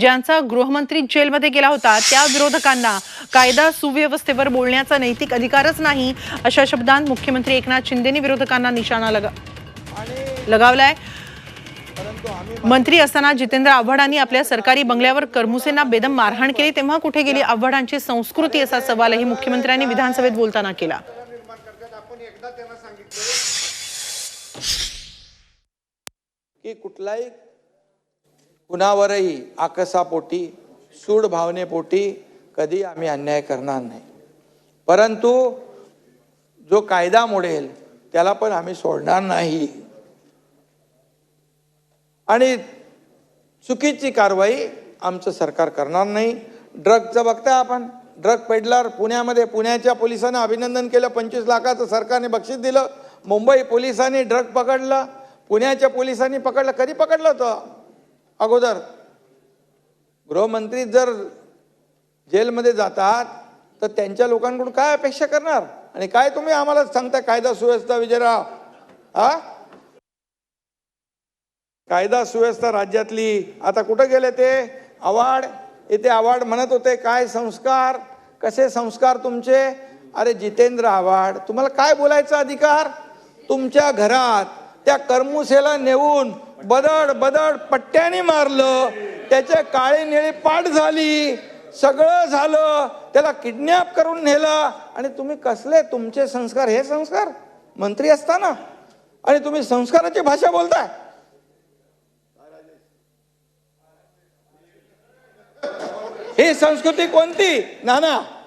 ज्यांचा गृहमंत्री जेलमध्ये गेला होता त्या विरोधकांना कायदा सुव्यवस्थेवर बोलण्याचा नैतिक अधिकारच नाही अशा शब्दांत मुख्यमंत्री एकनाथ शिंदेनी विरोधकांना निशाणा लगा लगावलाय. मंत्री असताना जितेंद्र आव्हाडांनी आपल्या सरकारी बंगल्यावर करमुसेंना बेदम मारहाण केली तेव्हा कुठे गेली आव्हाडांची संस्कृती असा सवालही मुख्यमंत्र्यांनी विधानसभेत बोलताना केला. की कुठलाही कुणावरही आकसापोटी सूड भावनेपोटी कधी आम्ही अन्याय करणार नाही. परंतु जो कायदा मोडेल त्याला पण आम्ही सोडणार नाही. आणि चुकीची कारवाई आमचं सरकार करणार नाही. ड्रगचं बघताय आपण. ड्रग पेडलर पुण्यामध्ये पुण्याच्या पोलिसांनी अभिनंदन केलं. पंचवीस लाखाचं सरकारने बक्षीस दिलं. मुंबई पोलिसांनी ड्रग पकडलं. पुण्याच्या पोलिसांनी पकडलं. कधी पकडलं होतं? अगोदर. गृहमंत्री जर जेलमध्ये जातात तर त्यांच्या लोकांकडून काय अपेक्षा करणार? आणि काय तुम्ही आम्हाला सांगता? कायदा सुव्यवस्था विजयराव? हा? कायदा सुव्यवस्था राज्यातली. आता कुठं गेले ते? आवाड. इथे आवाड म्हणत होते काय संस्कार? कसे संस्कार तुमचे? अरे जितेंद्र आव्हाड तुम्हाला काय बोलायचा अधिकार? तुमच्या घरात त्या कर्मुसेला नेऊन बदड बदड पट्ट्याने मारलं. त्याचे काळे निळे पाठ झाली. सगळं झालं. त्याला किडनॅप करून नेलं. आणि तुम्ही कसले तुमचे संस्कार? हे संस्कार मंत्री असताना. आणि तुम्ही संस्काराची भाषा बोलताय. ही संस्कृती कोणती? नाना.